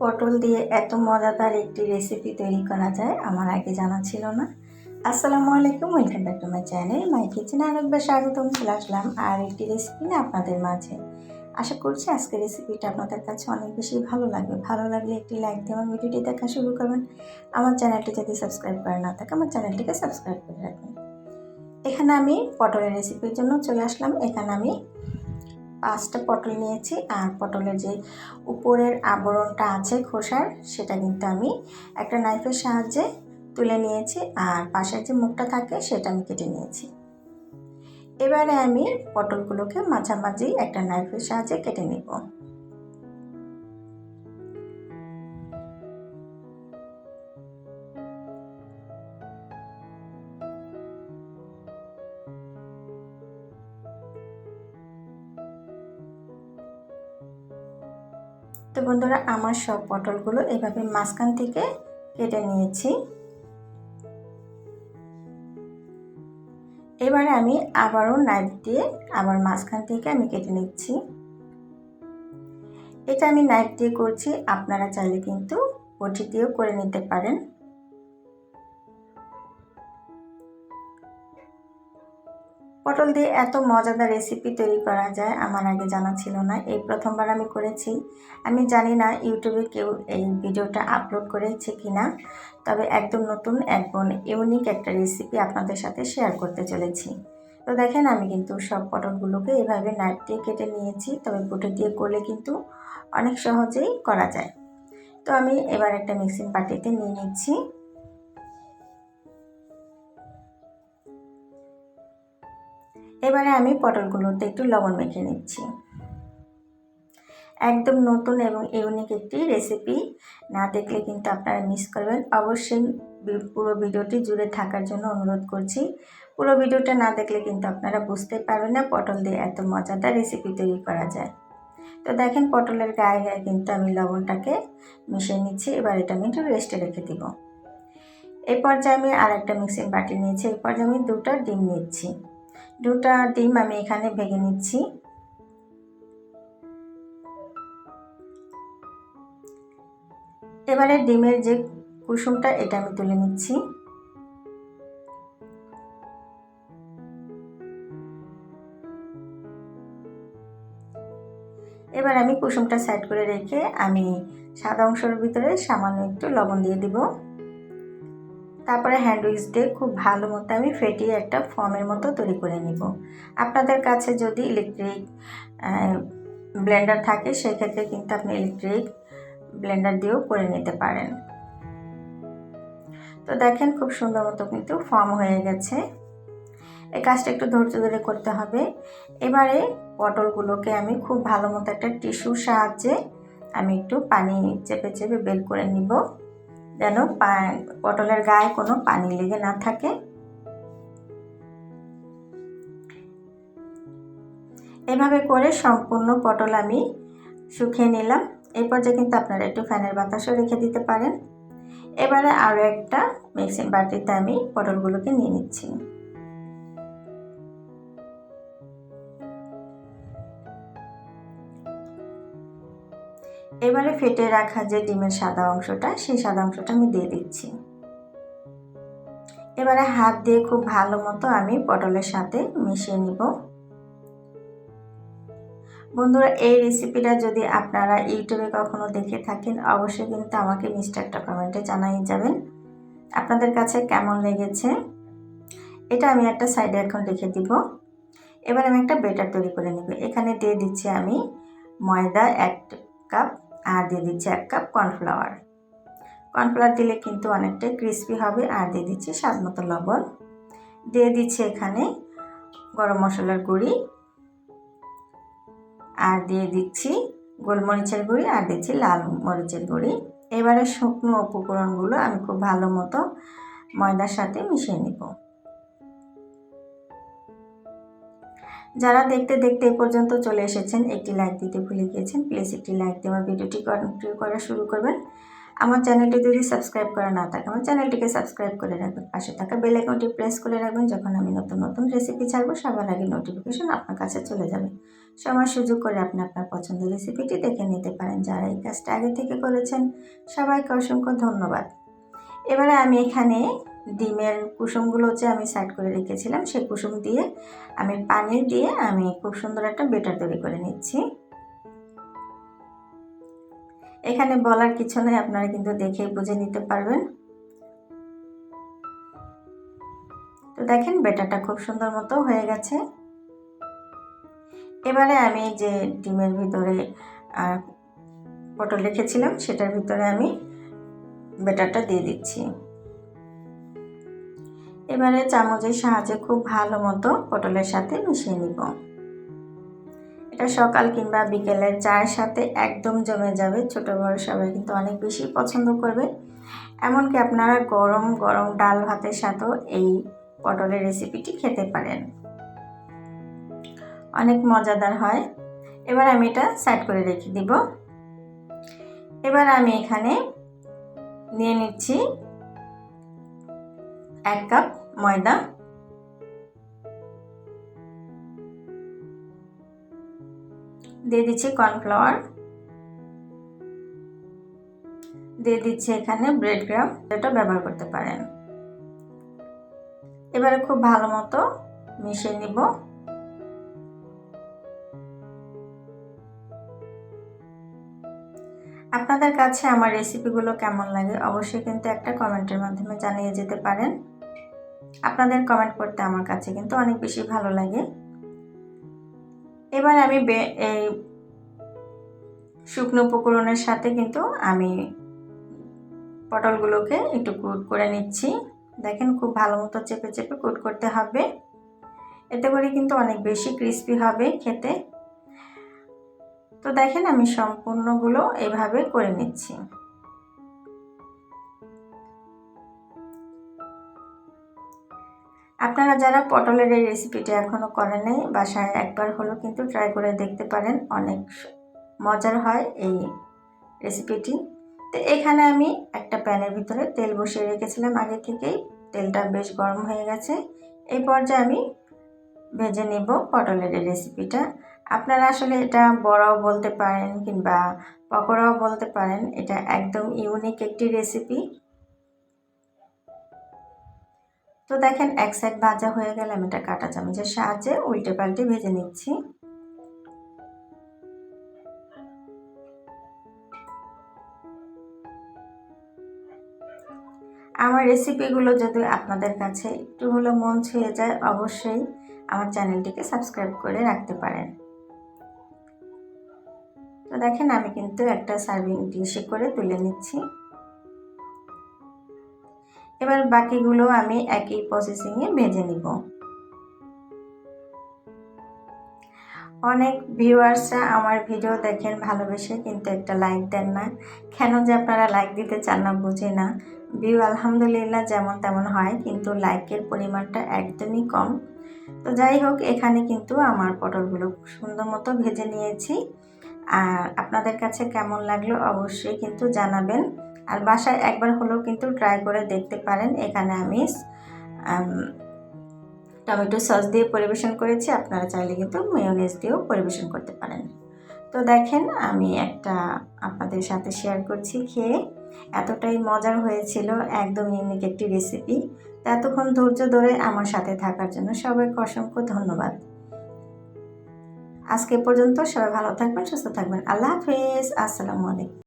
পটল দিয়ে এত মজাদার একটি রেসিপি তৈরি করা যায়, আমার আগে জানা ছিল না। আসসালামু আলাইকুম welcome back to my channel my কিচেনে আরেকবার স্বাগতম, চলে আসলাম আর একটি রেসিপি নিয়ে আপনাদের মাঝে। আশা করছি আজকের রেসিপিটা আপনাদের কাছে অনেক বেশি ভালো লাগবে। ভালো লাগলে একটি লাইক দিয়ে আমার ভিডিওটি দেখা শুরু করবেন। আমার চ্যানেলটি যদি সাবস্ক্রাইব করে না থাকে, আমার চ্যানেলটিকে সাবস্ক্রাইব করে রাখবেন। এখানে আমি পটলের রেসিপির জন্য চলে আসলাম। এখানে আমি পাঁচটা পটল নিয়েছি আর পটলের যে উপরের আবরণটা আছে খোসার, সেটা কিন্তু আমি একটা নাইফের সাহায্যে তুলে নিয়েছি আর পাশের যে মুখটা থাকে সেটা আমি কেটে নিয়েছি। এবারে আমি পটলগুলোকে মাঝামাঝি একটা নাইফের সাহায্যে কেটে নিব। তো বন্ধুরা, আমার সব পটলগুলো এভাবে মাঝখান থেকে কেটে নিয়েছি। এবারে আমি আবারও নাইফ দিয়ে আবার মাঝখান থেকে আমি কেটে নিচ্ছি। এটা আমি নাইফ দিয়ে করছি, আপনারা চাইলে কিন্তু বটি দিয়েও করে নিতে পারেন। পটল দিয়ে এত মজাদার রেসিপি তৈরি করা যায় আমার আগে জানা ছিল না। এই প্রথমবার আমি করেছি। আমি জানি না ইউটিউবে কেউ এই ভিডিওটা আপলোড করেছে কি না তবে একদম নতুন, একদম ইউনিক একটা রেসিপি আপনাদের সাথে শেয়ার করতে চলেছি। তো দেখেন, আমি কিন্তু সব পটলগুলোকে এভাবে নাইট দিয়ে কেটে নিয়েছি, তবে বুটে দিয়ে করলে কিন্তু অনেক সহজেই করা যায়। তো আমি এবার একটা মিক্সিং বাটিতে নিয়ে নিচ্ছি। এবারে আমি পটলগুলোতে একটু লবণ মেখে নিচ্ছি। একদম নতুন এবং ইউনিক একটি রেসিপি না দেখলে কিন্তু আপনারা মিস করবেন। অবশ্যই পুরো ভিডিওটি জুড়ে থাকার জন্য অনুরোধ করছি। পুরো ভিডিওটা না দেখলে কিন্তু আপনারা বুঝতে পারবেন না পটল দিয়ে এত মজাদার রেসিপি তৈরি করা যায়। তো দেখেন পটলের গায়ে গায়ে কিন্তু আমি লবণটাকে মিশিয়ে নিচ্ছি। এবার এটা আমি একটু রেস্টে রেখে দিব। এই পর্যায়ে আমি আর একটা মিক্সিং বাটি নিয়েছি এই পর্যায়ে আমি দুটো ডিম নিচ্ছি। দুটা ডিম আমি এখানে ভেঙে নিচ্ছি। এবারে ডিমের যে কুসুমটা, এটা আমি তুলে নিচ্ছি। এবার আমি কুসুমটা সাইড করে রেখে আমি সাদা অংশের ভিতরে সামান্য একটু লবণ দিয়ে দিব। তারপরে হ্যান্ড উইক্স দিয়ে খুব ভালো মতো আমি ফেটিয়ে একটা ফর্মের মতো তৈরি করে নিব। আপনাদের কাছে যদি ইলেকট্রিক ব্লেন্ডার থাকে, সেক্ষেত্রে কিন্তু আপনি ইলেকট্রিক ব্লেন্ডার দিয়েও করে নিতে পারেন। তো দেখেন খুব সুন্দর মতো কিন্তু ফর্ম হয়ে গেছে। এই কাজটা একটু ধৈর্য ধরে করতে হবে। এবারে পটলগুলোকে আমি খুব ভালো মতো একটা টিস্যুর সাহায্যে আমি একটু পানি চেপে চেপে বের করে নিব। যেন পটলের গায়ে কোনো পানি লেগে না থাকে। এভাবে করে সম্পূর্ণ পটল আমি শুকিয়ে নিলাম। এই পর্যায়ে কিন্তু আপনারা একটু ফ্যানের বাতাসও রেখে দিতে পারেন। এবারে আরও একটা মিক্সিং বাটিতে আমি পটলগুলোকে নিয়ে নিচ্ছি। এবারে ফেটে রাখা যে ডিমের সাদা অংশটা, সেই সাদা অংশটা আমি দিয়ে দিচ্ছি। এবারে হাত দিয়ে খুব ভালো মতো আমি পটলের সাথে মিশিয়ে নিব। বন্ধুরা, এই রেসিপিটা যদি আপনারা ইউটিউবে কখনো দেখে থাকেন, অবশ্যই কিন্তু আমাকে মিস্টার একটা কমেন্টে জানাই যাবেন। আপনাদের কাছে কেমন লেগেছে? এটা আমি একটা সাইডে এখন রেখে দিব। এবার আমি একটা বেটার তৈরি করে নেব। এখানে দিয়ে দিচ্ছি আমি ময়দা এক কাপ আর দিয়ে দিচ্ছি এক কাপ কর্নফ্লাওয়ার। কর্নফ্লাওয়ার দিলে কিন্তু অনেকটাই ক্রিস্পি হবে আর দিয়ে দিচ্ছি স্বাদ মতো লবণ। দিয়ে দিচ্ছি এখানে গরম মশলার গুঁড়ি। আর দিয়ে দিচ্ছি গোলমরিচের গুঁড়ি আর দিচ্ছি লাল মরিচের গুঁড়ি। এবারে শুকনো উপকরণগুলো আমি খুব ভালো মতো ময়দার সাথে মিশিয়ে নিব। যারা দেখতে দেখতে এ পর্যন্ত চলে এসেছেন, একটি লাইক দিতে ভুলে গিয়েছেন প্লিজ একটি লাইক আমার ভিডিওটি কন্টিনিউ করা শুরু করবেন। আমার চ্যানেলটি যদি সাবস্ক্রাইব করা না থাকে, আমার চ্যানেলটিকে সাবস্ক্রাইব করে রাখবেন। পাশে থাকা বেল আইকনটি প্রেস করে রাখবেন, যখন আমি নতুন নতুন রেসিপি ছাড়বো, সবার আগে নোটিফিকেশন আপনার কাছে চলে যাবে। সময় সুযোগ করে আপনি আপনার পছন্দের রেসিপিটি দেখে নিতে পারেন। যারা এই কাজটা আগে থেকে করেছেন, সবাইকে অসংখ্য ধন্যবাদ। এবারে আমি এখানে ডিমের কুসুমগুলো হচ্ছে আমি সাইড করে রেখেছিলাম। সেই কুসুম দিয়ে আমি পানি দিয়ে আমি খুব সুন্দর একটা বেটার তৈরি করে নিচ্ছি। এখানে বলার কিছু নেই, আপনারা কিন্তু দেখেই বুঝে নিতে পারবেন। তো দেখেন বেটাটা খুব সুন্দর মতো হয়ে গেছে। এবারে আমি যে ডিমের ভিতরে পটল রেখেছিলাম, সেটার ভিতরে আমি বেটারটা দিয়ে দিচ্ছি। এবারে চামচের সাহায্যে খুব ভালো মতো পটলের সাথে মিশিয়ে নিব। এটা সকাল কিংবা বিকেলের চায়ের সাথে একদম জমে যাবে। ছোট বড় সবাই কিন্তু অনেক বেশি পছন্দ করবে। এমনকি আপনারা গরম গরম ডাল ভাতের সাথেও এই পটলের রেসিপিটি খেতে পারেন। অনেক মজাদার হয়। এবার আমি এটা সাইড করে রেখে দিব। এবার আমি এখানে নিয়ে নিচ্ছি এক কাপ ময়দা। দিয়ে দিচ্ছি কর্নফ্লাওয়ার। দিয়ে দিচ্ছি এখানে ব্রেড গ্রাম এটা ব্যবহার করতে পারেন। এবারে খুব ভালো মতো মিশিয়ে নিব। আপনাদের কাছে আমার রেসিপিগুলো কেমন লাগে অবশ্যই কিন্তু একটা কমেন্টের মাধ্যমে জানিয়ে যেতে পারেন। আপনাদের কমেন্ট করতে আমার কাছে কিন্তু অনেক বেশি ভালো লাগে। এবার আমি এই শুকনো উপকরণের সাথে কিন্তু আমি পটলগুলোকে একটু কুট করে নিচ্ছি। দেখেন খুব ভালো মতো চেপে চেপে কুট করতে হবে। এতে করে কিন্তু অনেক বেশি ক্রিস্পি হবে খেতে। তো দেখেন আমি সম্পূর্ণগুলো এভাবে করে নিচ্ছি। আপনারা যারা পটলের এই রেসিপিটি এখনও করেন নাই, বাসায় একবার হলো কিন্তু ট্রাই করে দেখতে পারেন, অনেক মজার হয় এই রেসিপিটি তো এখানে আমি একটা প্যানের ভিতরে তেল বসিয়ে রেখেছিলাম আগে থেকেই, তেলটা বেশ গরম হয়ে গেছে। এই পর্যায়ে আমি ভেজে নেব পটলের এই রেসিপিটা আপনারা আসলে এটা বড়াও বলতে পারেন কিংবা পকোড়াও বলতে পারেন, এটা একদম ইউনিক একটি রেসিপি তো দেখেন এক সাইড ভাজা হয়ে গেলে আমি এটা কাটা চামচের সাহায্যে উল্টে পাল্টে ভেজে নিচ্ছি। আমার রেসিপিগুলো যদি আপনাদের কাছে একটু হলো মন ছুঁয়ে যায়, অবশ্যই আমার চ্যানেলটিকে সাবস্ক্রাইব করে রাখতে পারেন। তো দেখেন আমি কিন্তু একটা সার্ভিং ডিশে করে তুলে নিচ্ছি। এবার বাকিগুলো আমি একই প্রসেসিংয়ে ভেজে নিব। অনেক ভিউয়ার্সরা আমার ভিডিও দেখেন, ভালোবেসে, কিন্তু একটা লাইক দেন না। কেন যে আপনারা লাইক দিতে চান না, বুঝি না। ভিউ আলহামদুলিল্লাহ যেমন তেমন হয়, কিন্তু লাইকের পরিমাণটা একদমই কম। তো যাই হোক, এখানে কিন্তু আমার পটলগুলো সুন্দর মতো ভেজে নিয়েছি। আর আপনাদের কাছে কেমন লাগল অবশ্যই কিন্তু জানাবেন। আর বাসায় একবার হলেও কিন্তু ট্রাই করে দেখতে পারেন। এখানে আমি টমেটো সস দিয়ে পরিবেশন করেছি। আপনারা চাইলে কিন্তু মেয়নেজ দিয়েও পরিবেশন করতে পারেন। তো দেখেন, আমি একটা আপনাদের সাথে শেয়ার করছি খেয়ে। এতটাই মজার হয়েছিল, একদম ইউনিক একটি রেসিপি এতক্ষণ ধৈর্য ধরে আমার সাথে থাকার জন্য সবাইকে অসংখ্য ধন্যবাদ। আজকে পর্যন্ত সবাই ভালো থাকবেন, সুস্থ থাকবেন। আল্লাহ হাফেজ, আসসালামু আলাইকুম।